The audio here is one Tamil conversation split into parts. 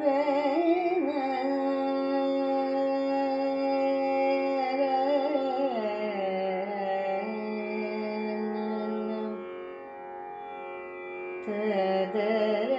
da da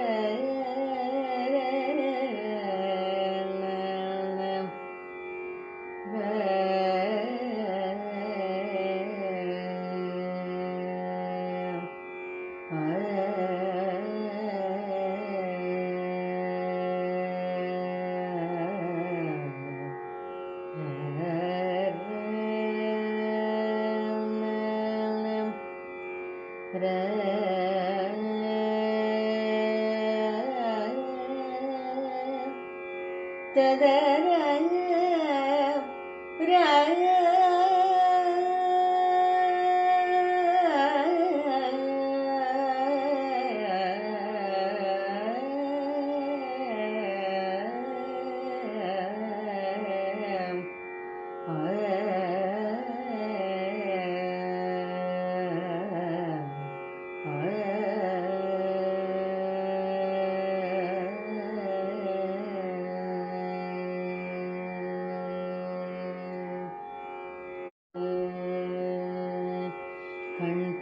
கண்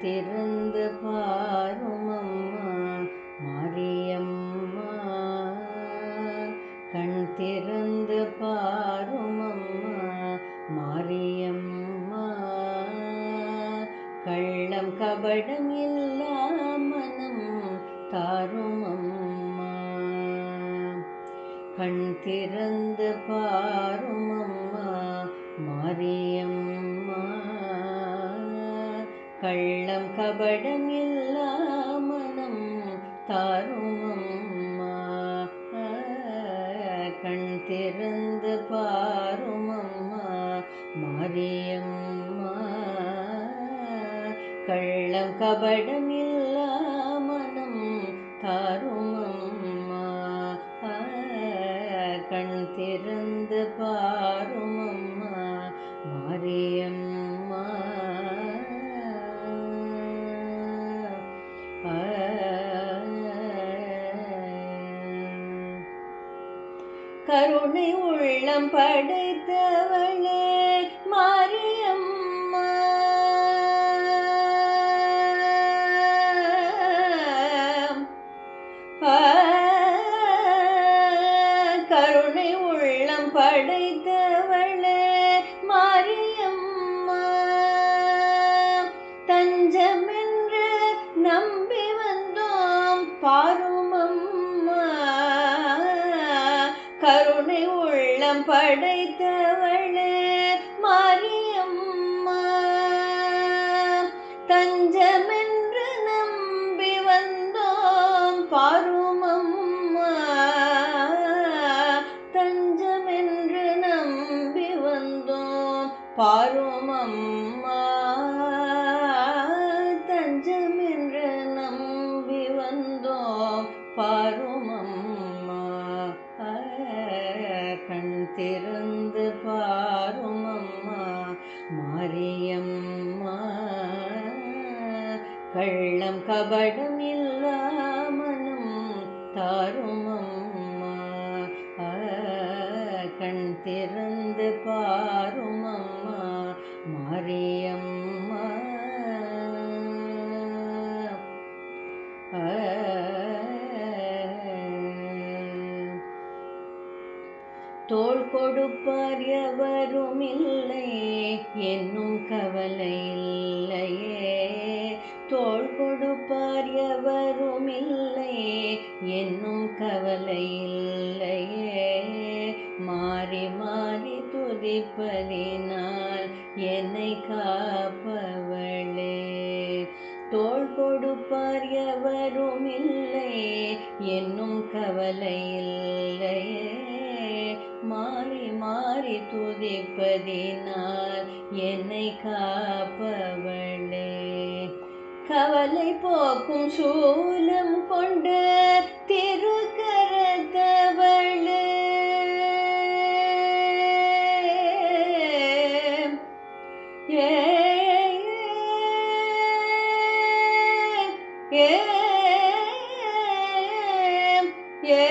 திறந்து பாரும் அம்மா மாரியம்மா. கண் திறந்து பாரும் அம்மா மாரியம்மா. கள்ளம் கபடம் இல்லா மனம் தாரும் அம்மா. கண் திறந்து பாரும் அம்மா மாரிய கள்ளம் கபடம் எல்லா மனம் தாரும் அம்மா கண் திறந்து பாரும் அம்மா மாரியம்மா கள்ளம் கபடம் எல்லா மனம் தாரும் அம்மா கண் திறந்து பாரும் உள்ளம் படைத்தவளே மாரியம்மா. கருணை உள்ளம் படைத்தவளே உள்ளம் படைத்தவளே கள்ளம் கபடம் இல்லா மனம் தாரும் கண் திறந்து பாருமம்மா மாரியம்மா தோல் கொடுப்பார் எவரும் இல்லை. என்னும் கவலை இல்லையே. என்னும் கவலை இல்லையே. மாறி மாறி துதிப்பதினால் என்னை காப்பவளே. தோள் கொடுப்பார் எவரும் இல்லை. என்னும் கவலை இல்லையே. மாறி மாறி துதிப்பதினால் என்னை காப்பவளே. கவலை போக்கும் சூலம் ஏ ஏ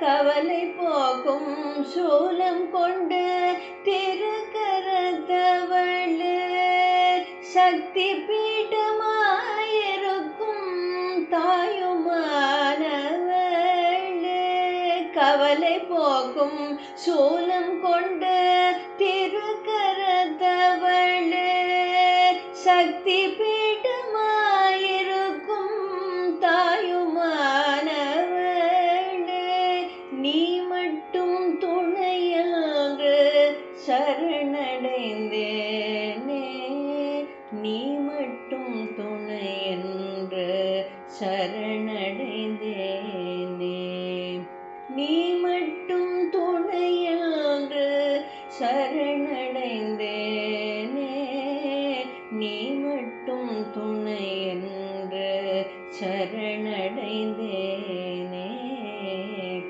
கவலை போக்கும் சூலம் கொண்டு திருக்கரத்தவள் சக்தி பீடமா கவலை போக்கும் சூலம் கொண்டு திருக்கரத்தவளே. சக்தி பீட்டமாயிருக்கும் தாயுமானவளே. நீ மட்டும் துணையன்று சரணடைந்தேனே. நீ மட்டும் துணையன்று சரண நீ மட்டும் துணை என்று சரணடைந்தேனே.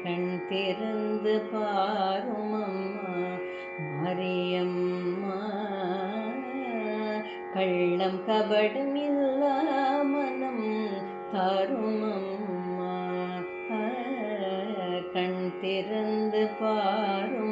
கண் திறந்து பாரும் அம்மா மாரியம்மா. கள்ளம் கபடம் இல்லா மனம் தாரும் அம்மா. கண் திறந்து பாரும்